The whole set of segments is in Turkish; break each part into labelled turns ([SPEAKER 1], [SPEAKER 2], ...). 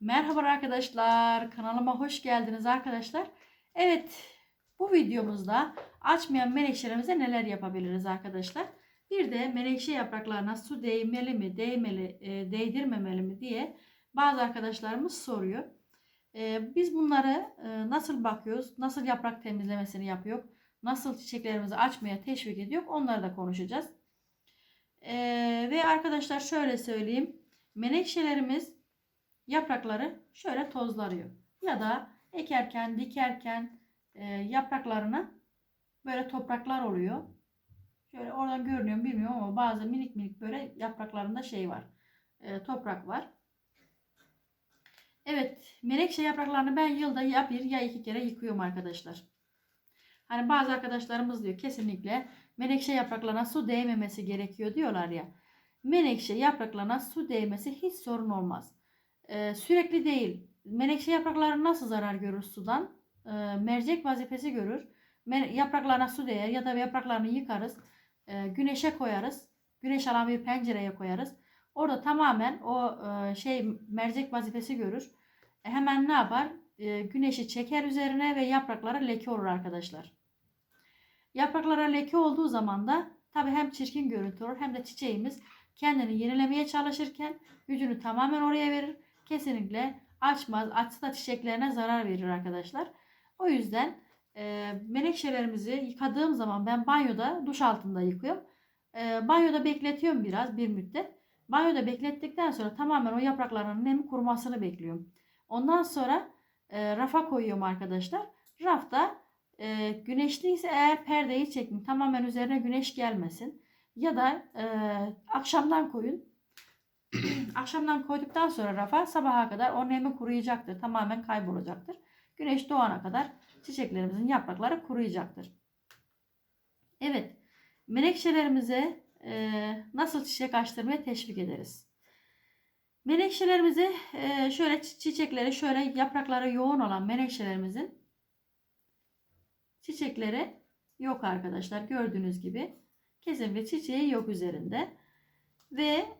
[SPEAKER 1] Merhaba arkadaşlar, kanalıma hoş geldiniz arkadaşlar. Evet, bu videomuzda açmayan menekşelerimize neler yapabiliriz arkadaşlar. Bir de menekşe yapraklarına su değmeli mi, değmeli, e, değdirmemeli mi diye bazı arkadaşlarımız soruyor. E, biz bunları e, nasıl bakıyoruz, nasıl yaprak temizlemesini yapıyor, nasıl çiçeklerimizi açmaya teşvik ediyor onları da konuşacağız. E, ve arkadaşlar şöyle söyleyeyim, menekşelerimiz yaprakları şöyle tozlarıyor. Ya da ekerken, dikerken e, yapraklarına böyle topraklar oluyor. Şöyle oradan görünüyor bilmiyorum ama bazı minik minik böyle yapraklarında şey var. E, toprak var. Evet, menekşe yapraklarını ben yılda ya bir ya iki kere yıkıyorum arkadaşlar. Hani bazı arkadaşlarımız diyor kesinlikle menekşe yapraklarına su değmemesi gerekiyor diyorlar ya. Menekşe yapraklarına su değmesi hiç sorun olmaz. Ee, sürekli değil. Menekşe yaprakları nasıl zarar görür sudan? Ee, mercek vazifesi görür. Me- yapraklarına su değer ya da yapraklarını yıkarız. Ee, güneşe koyarız. Güneş alan bir pencereye koyarız. Orada tamamen o e, şey mercek vazifesi görür. E, hemen ne yapar? E, güneşi çeker üzerine ve yapraklara leke olur arkadaşlar. Yapraklara leke olduğu zaman da tabi hem çirkin görüntü olur hem de çiçeğimiz kendini yenilemeye çalışırken gücünü tamamen oraya verir kesinlikle açmaz. Açsa da çiçeklerine zarar verir arkadaşlar. O yüzden e, menekşelerimizi yıkadığım zaman ben banyoda duş altında yıkıyorum. E, banyoda bekletiyorum biraz bir müddet. Banyoda beklettikten sonra tamamen o yaprakların nemi kurumasını bekliyorum. Ondan sonra e, rafa koyuyorum arkadaşlar. Rafta e, güneşliyse eğer perdeyi çekin tamamen üzerine güneş gelmesin. Ya da e, akşamdan koyun Akşamdan koyduktan sonra rafa sabaha kadar o nemi kuruyacaktır. Tamamen kaybolacaktır. Güneş doğana kadar çiçeklerimizin yaprakları kuruyacaktır. Evet. Menekşelerimize e, nasıl çiçek açtırmaya teşvik ederiz? Menekşelerimizi e, şöyle çiçekleri şöyle yaprakları yoğun olan menekşelerimizin çiçekleri yok arkadaşlar. Gördüğünüz gibi kesinlikle çiçeği yok üzerinde. Ve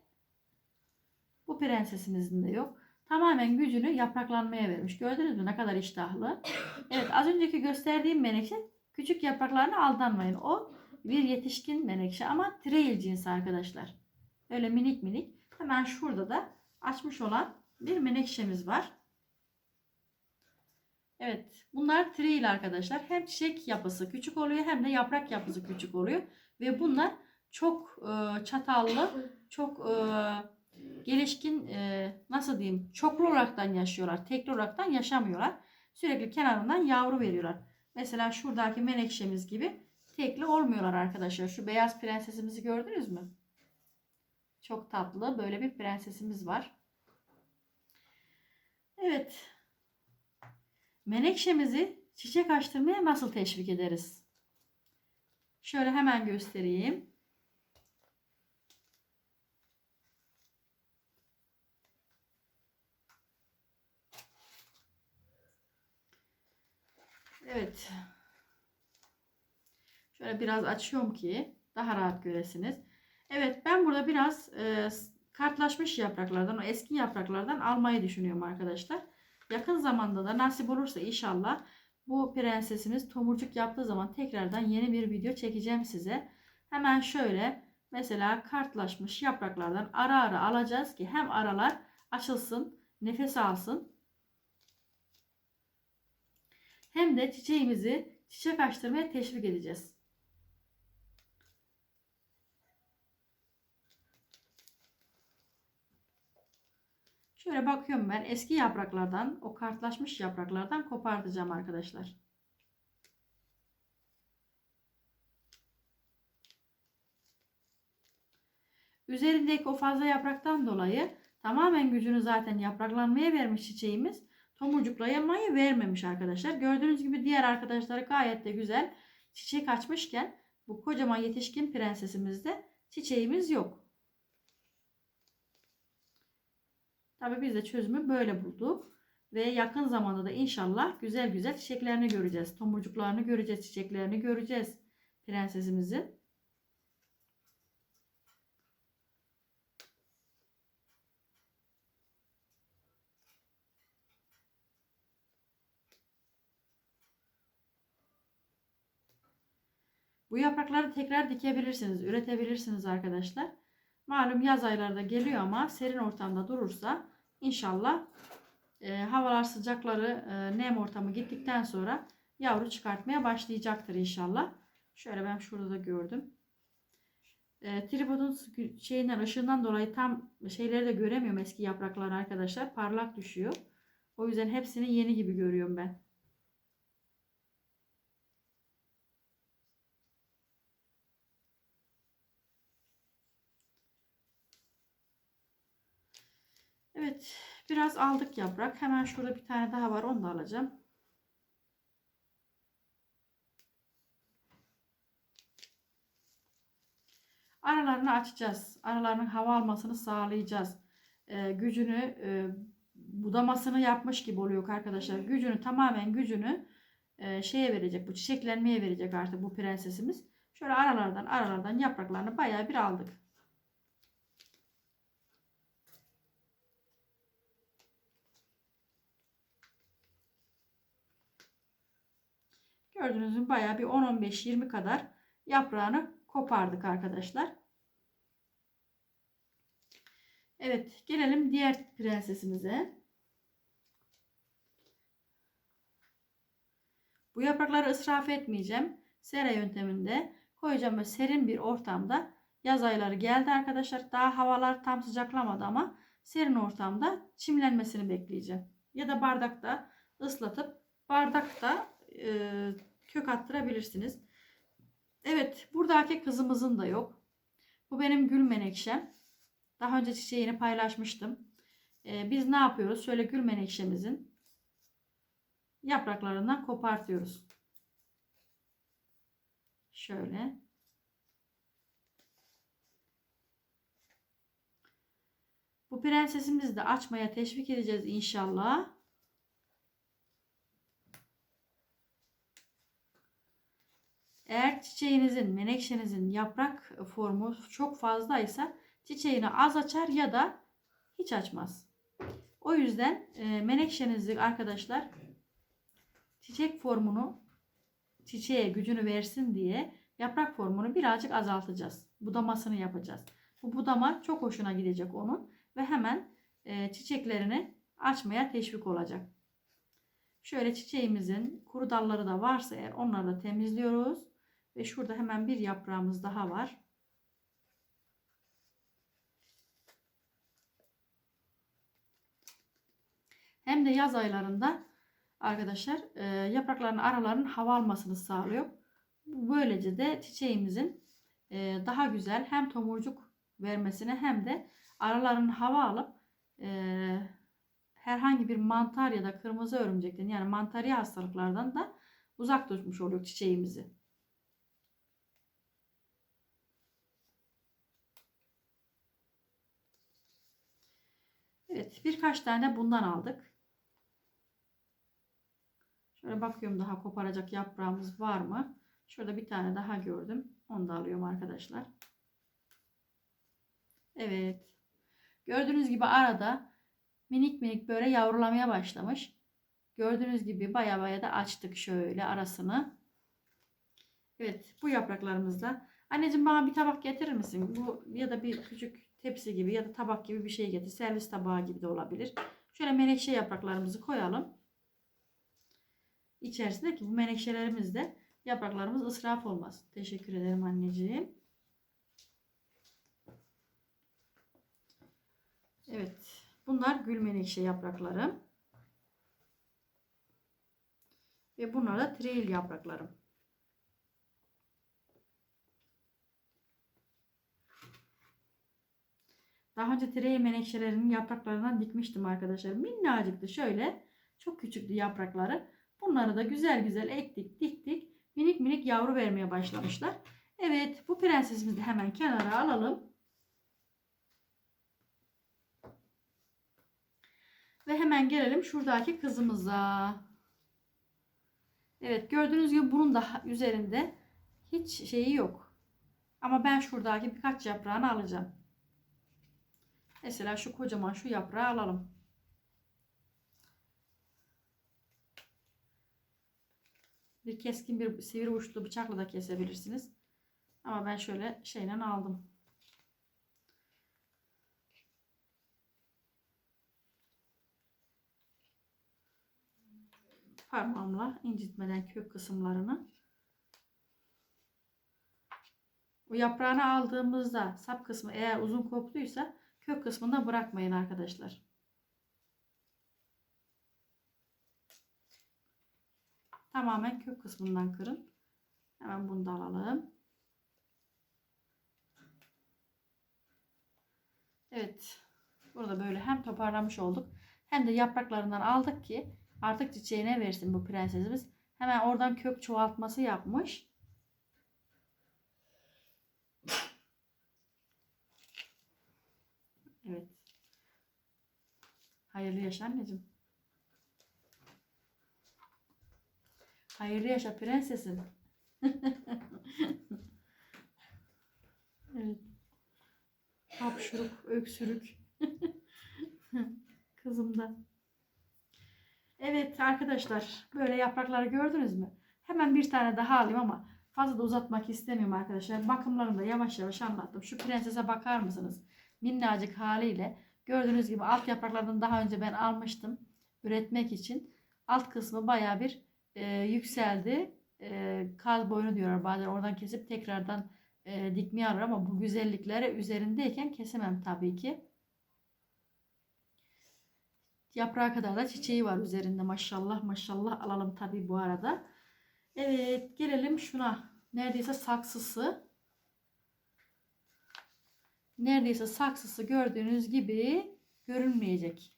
[SPEAKER 1] bu prensesimizin de yok. Tamamen gücünü yapraklanmaya vermiş. Gördünüz mü ne kadar iştahlı. Evet az önceki gösterdiğim menekşe küçük yapraklarına aldanmayın. O bir yetişkin menekşe ama trail cinsi arkadaşlar. Öyle minik minik. Hemen şurada da açmış olan bir menekşemiz var. Evet bunlar trail arkadaşlar. Hem çiçek yapısı küçük oluyor hem de yaprak yapısı küçük oluyor. Ve bunlar çok e, çatallı, çok e, gelişkin e, nasıl diyeyim çoklu olaraktan yaşıyorlar. Tekli olaraktan yaşamıyorlar. Sürekli kenarından yavru veriyorlar. Mesela şuradaki menekşemiz gibi tekli olmuyorlar arkadaşlar. Şu beyaz prensesimizi gördünüz mü? Çok tatlı böyle bir prensesimiz var. Evet. Menekşemizi çiçek açtırmaya nasıl teşvik ederiz? Şöyle hemen göstereyim. Evet. Şöyle biraz açıyorum ki daha rahat göresiniz. Evet ben burada biraz e, kartlaşmış yapraklardan, o eski yapraklardan almayı düşünüyorum arkadaşlar. Yakın zamanda da nasip olursa inşallah bu prensesimiz tomurcuk yaptığı zaman tekrardan yeni bir video çekeceğim size. Hemen şöyle mesela kartlaşmış yapraklardan ara ara alacağız ki hem aralar açılsın, nefes alsın hem de çiçeğimizi çiçek açtırmaya teşvik edeceğiz. Şöyle bakıyorum ben eski yapraklardan, o kartlaşmış yapraklardan kopartacağım arkadaşlar. Üzerindeki o fazla yapraktan dolayı tamamen gücünü zaten yapraklanmaya vermiş çiçeğimiz tomurcuklayamayı vermemiş arkadaşlar. Gördüğünüz gibi diğer arkadaşları gayet de güzel çiçek açmışken bu kocaman yetişkin prensesimizde çiçeğimiz yok. Tabi biz de çözümü böyle bulduk. Ve yakın zamanda da inşallah güzel güzel çiçeklerini göreceğiz. Tomurcuklarını göreceğiz, çiçeklerini göreceğiz prensesimizin. Bu yaprakları tekrar dikebilirsiniz, üretebilirsiniz arkadaşlar. Malum yaz aylarda geliyor ama serin ortamda durursa inşallah e, havalar sıcakları e, nem ortamı gittikten sonra yavru çıkartmaya başlayacaktır inşallah. Şöyle ben şurada da gördüm. E, tripodun şeyinden ışığından dolayı tam şeyleri de göremiyorum eski yaprakları arkadaşlar. Parlak düşüyor. O yüzden hepsini yeni gibi görüyorum ben. Evet, biraz aldık yaprak. Hemen şurada bir tane daha var, onu da alacağım. Aralarını açacağız. Aralarının hava almasını sağlayacağız. Ee, gücünü e, budamasını yapmış gibi oluyor arkadaşlar. Gücünü tamamen gücünü e, şeye verecek. Bu çiçeklenmeye verecek artık bu prensesimiz. Şöyle aralardan aralardan yapraklarını bayağı bir aldık. Gördüğünüz gibi bayağı bir 10-15-20 kadar yaprağını kopardık arkadaşlar. Evet gelelim diğer prensesimize. Bu yaprakları ısraf etmeyeceğim. Sera yönteminde koyacağım ve serin bir ortamda yaz ayları geldi arkadaşlar. Daha havalar tam sıcaklamadı ama serin ortamda çimlenmesini bekleyeceğim. Ya da bardakta ıslatıp bardakta e, kök attırabilirsiniz. Evet buradaki kızımızın da yok. Bu benim gül menekşem. Daha önce çiçeğini paylaşmıştım. Ee, biz ne yapıyoruz? Şöyle gül menekşemizin yapraklarından kopartıyoruz. Şöyle. Bu prensesimizi de açmaya teşvik edeceğiz inşallah. Eğer çiçeğinizin, menekşenizin yaprak formu çok fazlaysa çiçeğini az açar ya da hiç açmaz. O yüzden e, menekşenizi arkadaşlar çiçek formunu çiçeğe gücünü versin diye yaprak formunu birazcık azaltacağız. Budamasını yapacağız. Bu budama çok hoşuna gidecek onun ve hemen e, çiçeklerini açmaya teşvik olacak. Şöyle çiçeğimizin kuru dalları da varsa eğer onları da temizliyoruz. Ve şurada hemen bir yaprağımız daha var. Hem de yaz aylarında arkadaşlar e, yaprakların aralarının hava almasını sağlıyor. Böylece de çiçeğimizin e, daha güzel hem tomurcuk vermesine hem de aralarının hava alıp e, herhangi bir mantar ya da kırmızı örümcekten yani mantari hastalıklardan da uzak tutmuş oluyor çiçeğimizi. Evet birkaç tane bundan aldık. Şöyle bakıyorum daha koparacak yaprağımız var mı? Şurada bir tane daha gördüm. Onu da alıyorum arkadaşlar. Evet. Gördüğünüz gibi arada minik minik böyle yavrulamaya başlamış. Gördüğünüz gibi baya baya da açtık şöyle arasını. Evet bu yapraklarımızda. Anneciğim bana bir tabak getirir misin? Bu ya da bir küçük tepsi gibi ya da tabak gibi bir şey getir. Servis tabağı gibi de olabilir. Şöyle menekşe yapraklarımızı koyalım. İçerisinde ki bu menekşelerimizde yapraklarımız ısraf olmaz. Teşekkür ederim anneciğim. Evet. Bunlar gül menekşe yapraklarım. Ve bunlar da trail yapraklarım. Daha önce tireyi menekşelerinin yapraklarından dikmiştim arkadaşlar. Minnacıktı şöyle. Çok küçüktü yaprakları. Bunları da güzel güzel ektik, diktik. Minik minik yavru vermeye başlamışlar. Evet bu prensesimizi de hemen kenara alalım. Ve hemen gelelim şuradaki kızımıza. Evet gördüğünüz gibi bunun da üzerinde hiç şeyi yok. Ama ben şuradaki birkaç yaprağını alacağım. Mesela şu kocaman şu yaprağı alalım. Bir keskin bir sivri uçlu bıçakla da kesebilirsiniz. Ama ben şöyle şeyle aldım. Parmağımla incitmeden kök kısımlarını. O yaprağını aldığımızda sap kısmı eğer uzun kopluysa kök kısmında bırakmayın arkadaşlar. Tamamen kök kısmından kırın. Hemen bunu da alalım. Evet. Burada böyle hem toparlamış olduk hem de yapraklarından aldık ki artık çiçeğine versin bu prensesimiz. Hemen oradan kök çoğaltması yapmış. Evet. Hayırlı yaşa anneciğim. Hayırlı yaşa prensesim. evet. Hapşuruk, öksürük. Kızım da. Evet arkadaşlar böyle yaprakları gördünüz mü? Hemen bir tane daha alayım ama fazla da uzatmak istemiyorum arkadaşlar. Bakımlarını da yavaş yavaş anlattım. Şu prensese bakar mısınız? Minnacık haliyle. Gördüğünüz gibi alt yapraklardan daha önce ben almıştım. Üretmek için. Alt kısmı baya bir e, yükseldi. E, kaz boynu diyorlar bazen oradan kesip tekrardan e, dikmeye alır ama bu güzellikleri üzerindeyken kesemem tabii ki. Yaprağa kadar da çiçeği var üzerinde maşallah maşallah alalım tabii bu arada. Evet gelelim şuna. Neredeyse saksısı. Neredeyse saksısı gördüğünüz gibi görünmeyecek.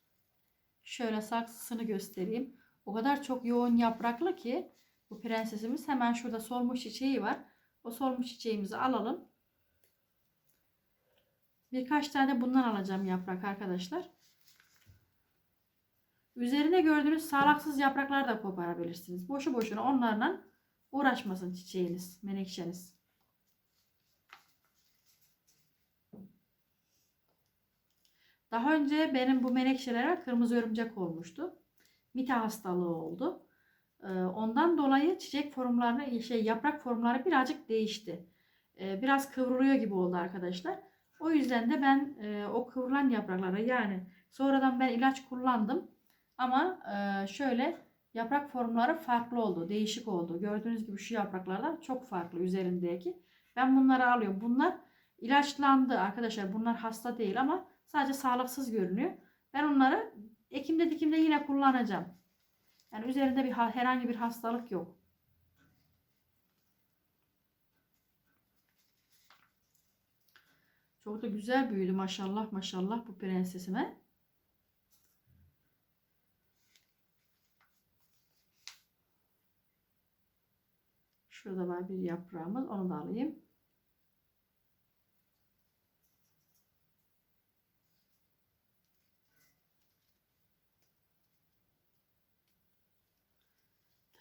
[SPEAKER 1] Şöyle saksısını göstereyim. O kadar çok yoğun yapraklı ki bu prensesimiz hemen şurada solmuş çiçeği var. O solmuş çiçeğimizi alalım. Birkaç tane bundan alacağım yaprak arkadaşlar. Üzerine gördüğünüz sağlaksız yapraklar da koparabilirsiniz. Boşu boşuna onlarla uğraşmasın çiçeğiniz, menekşeniz. Daha önce benim bu menekşelere kırmızı örümcek olmuştu. Mite hastalığı oldu. Ee, ondan dolayı çiçek formlarını, şey yaprak formları birazcık değişti. Ee, biraz kıvrılıyor gibi oldu arkadaşlar. O yüzden de ben e, o kıvrılan yaprakları yani sonradan ben ilaç kullandım. Ama e, şöyle yaprak formları farklı oldu, değişik oldu. Gördüğünüz gibi şu yapraklardan çok farklı üzerindeki. Ben bunları alıyorum. Bunlar ilaçlandı arkadaşlar. Bunlar hasta değil ama sadece sağlıksız görünüyor. Ben onları ekimde dikimde yine kullanacağım. Yani üzerinde bir herhangi bir hastalık yok. Çok da güzel büyüdü maşallah maşallah bu prensesime. Şurada var bir yaprağımız. Onu da alayım.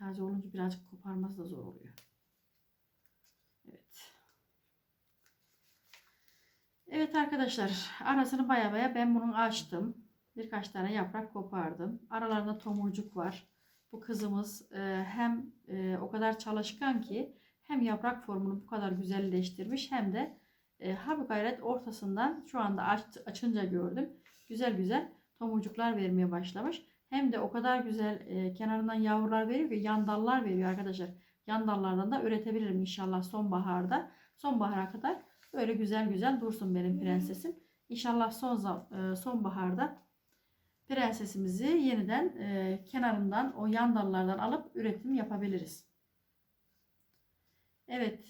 [SPEAKER 1] Taze olunca birazcık koparması da zor oluyor. Evet. Evet arkadaşlar arasını baya baya ben bunun açtım. Birkaç tane yaprak kopardım. Aralarında tomurcuk var. Bu kızımız e, hem e, o kadar çalışkan ki hem yaprak formunu bu kadar güzelleştirmiş hem de e, harbi gayret ortasından şu anda aç, açınca gördüm. Güzel güzel tomurcuklar vermeye başlamış. Hem de o kadar güzel e, kenarından yavrular veriyor ki yan dallar veriyor arkadaşlar. Yan dallardan da üretebilirim inşallah sonbaharda. Sonbahara kadar böyle güzel güzel dursun benim prensesim. İnşallah son e, sonbaharda prensesimizi yeniden e, kenarından o yan dallardan alıp üretim yapabiliriz. Evet.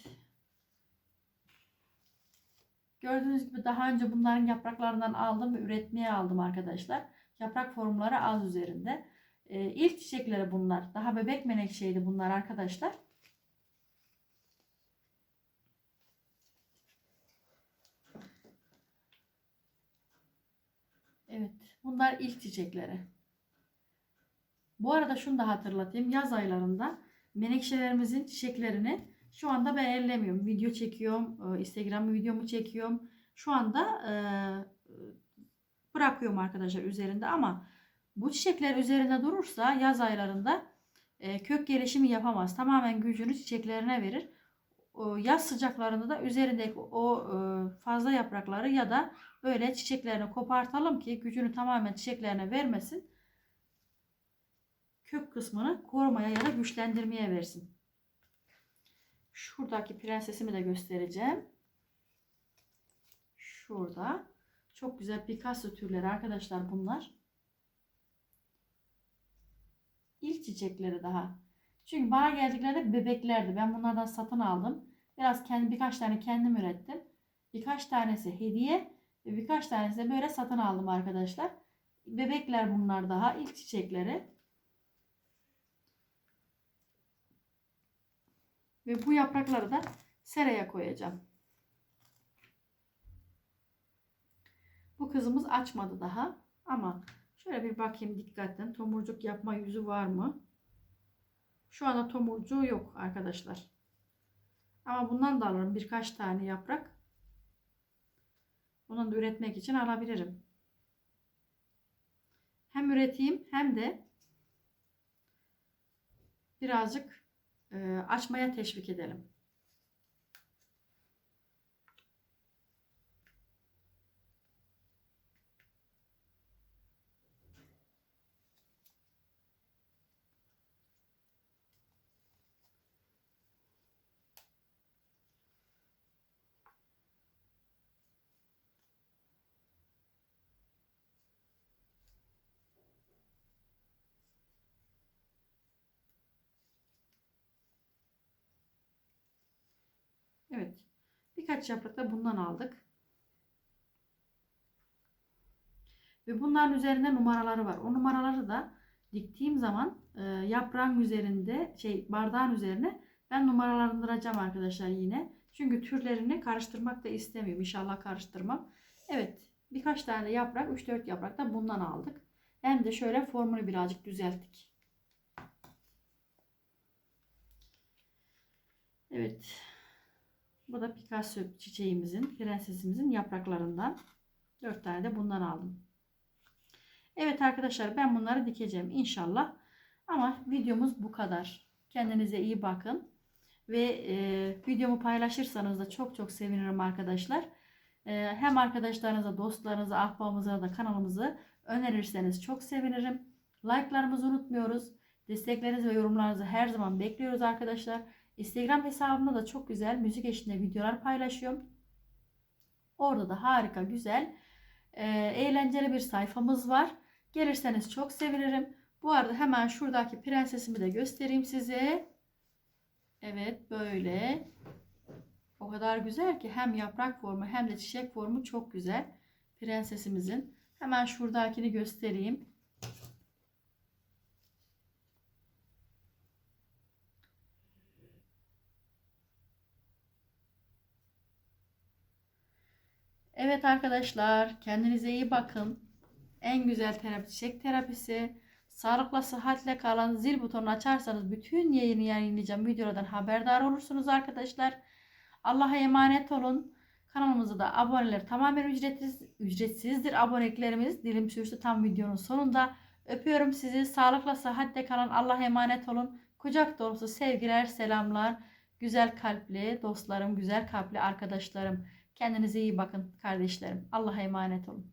[SPEAKER 1] Gördüğünüz gibi daha önce bunların yapraklarından aldım ve üretmeye aldım arkadaşlar. Yaprak formları az üzerinde. E, ilk çiçekleri bunlar. Daha bebek menekşeydi bunlar arkadaşlar. Evet. Bunlar ilk çiçekleri. Bu arada şunu da hatırlatayım. Yaz aylarında menekşelerimizin çiçeklerini şu anda ben ellemiyorum. Video çekiyorum. E, Instagram videomu çekiyorum. Şu anda e, bırakıyorum arkadaşlar üzerinde ama bu çiçekler üzerinde durursa yaz aylarında e, kök gelişimi yapamaz. Tamamen gücünü çiçeklerine verir. o yaz sıcaklarında da üzerindeki o e, fazla yaprakları ya da böyle çiçeklerini kopartalım ki gücünü tamamen çiçeklerine vermesin. Kök kısmını korumaya ya da güçlendirmeye versin. Şuradaki prensesimi de göstereceğim. Şurada. Çok güzel Picasso türleri arkadaşlar bunlar. İlk çiçekleri daha. Çünkü bana geldiklerinde bebeklerdi. Ben bunlardan satın aldım. Biraz kendi birkaç tane kendim ürettim. Birkaç tanesi hediye ve birkaç tanesi de böyle satın aldım arkadaşlar. Bebekler bunlar daha ilk çiçekleri. Ve bu yaprakları da seraya koyacağım. Bu kızımız açmadı daha. Ama şöyle bir bakayım dikkatten. Tomurcuk yapma yüzü var mı? Şu anda tomurcuğu yok arkadaşlar. Ama bundan da alırım birkaç tane yaprak. Bunu da üretmek için alabilirim. Hem üreteyim hem de birazcık e, açmaya teşvik edelim. Evet. Birkaç yaprak da bundan aldık. Ve bunların üzerinde numaraları var. O numaraları da diktiğim zaman e, yaprağın üzerinde şey bardağın üzerine ben numaralandıracağım arkadaşlar yine. Çünkü türlerini karıştırmak da istemiyorum. İnşallah karıştırmam. Evet. Birkaç tane yaprak 3-4 yaprak da bundan aldık. Hem de şöyle formunu birazcık düzelttik. Evet. Bu da Picasso çiçeğimizin, prensesimizin yapraklarından. 4 tane de bundan aldım. Evet arkadaşlar ben bunları dikeceğim inşallah. Ama videomuz bu kadar. Kendinize iyi bakın. Ve e, videomu paylaşırsanız da çok çok sevinirim arkadaşlar. E, hem arkadaşlarınıza, dostlarınıza, ahbabınıza da kanalımızı önerirseniz çok sevinirim. Like'larımızı unutmuyoruz. Desteklerinizi ve yorumlarınızı her zaman bekliyoruz arkadaşlar. Instagram hesabımda da çok güzel müzik eşliğinde videolar paylaşıyorum. Orada da harika, güzel, e, eğlenceli bir sayfamız var. Gelirseniz çok sevinirim. Bu arada hemen şuradaki prensesimi de göstereyim size. Evet böyle. O kadar güzel ki hem yaprak formu hem de çiçek formu çok güzel. Prensesimizin. Hemen şuradakini göstereyim. Evet arkadaşlar kendinize iyi bakın. En güzel terapi çiçek terapisi. Sağlıkla sıhhatle kalan zil butonunu açarsanız bütün yayını yayınlayacağım videolardan haberdar olursunuz arkadaşlar. Allah'a emanet olun. Kanalımıza da aboneler tamamen ücretsiz, ücretsizdir aboneliklerimiz. Dilim sürçtü tam videonun sonunda. Öpüyorum sizi. Sağlıkla sıhhatle kalan Allah'a emanet olun. Kucak dolusu sevgiler, selamlar. Güzel kalpli dostlarım, güzel kalpli arkadaşlarım. Kendinize iyi bakın kardeşlerim. Allah'a emanet olun.